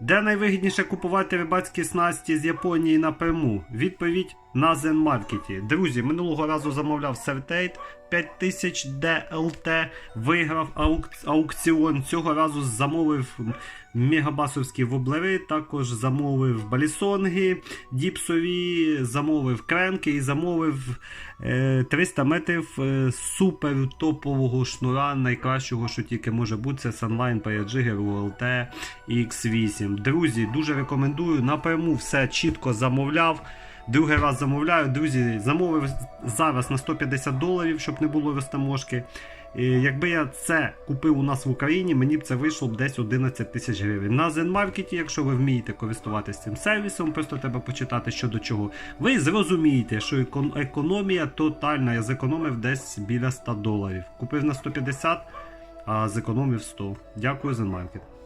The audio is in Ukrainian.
Де найвигідніше купувати рибацькі снасті з Японії напряму? Відповідь на Zenmarket. Друзі, минулого разу замовляв Сертейт 5000 DLT, виграв аук... аукціон. Цього разу замовив мегабасовські воблери, також замовив балісонги діпсові, замовив кренки і замовив е, 300 метрів е, супер топового шнура, найкращого, що тільки може бути, це Sunline Payajiger ULT X8. Друзі, дуже рекомендую. Напряму все чітко замовляв. Другий раз замовляю. Друзі, замовив зараз на 150 доларів, щоб не було розтаможки. І Якби я це купив у нас в Україні, мені б це вийшло б десь 11 тисяч гривень. На Zenmarket, якщо ви вмієте користуватися цим сервісом, просто треба почитати що до чого. Ви зрозумієте, що економія тотальна. Я зекономив десь біля 100 доларів. Купив на 150, а зекономив 100. Дякую, Zenmarket.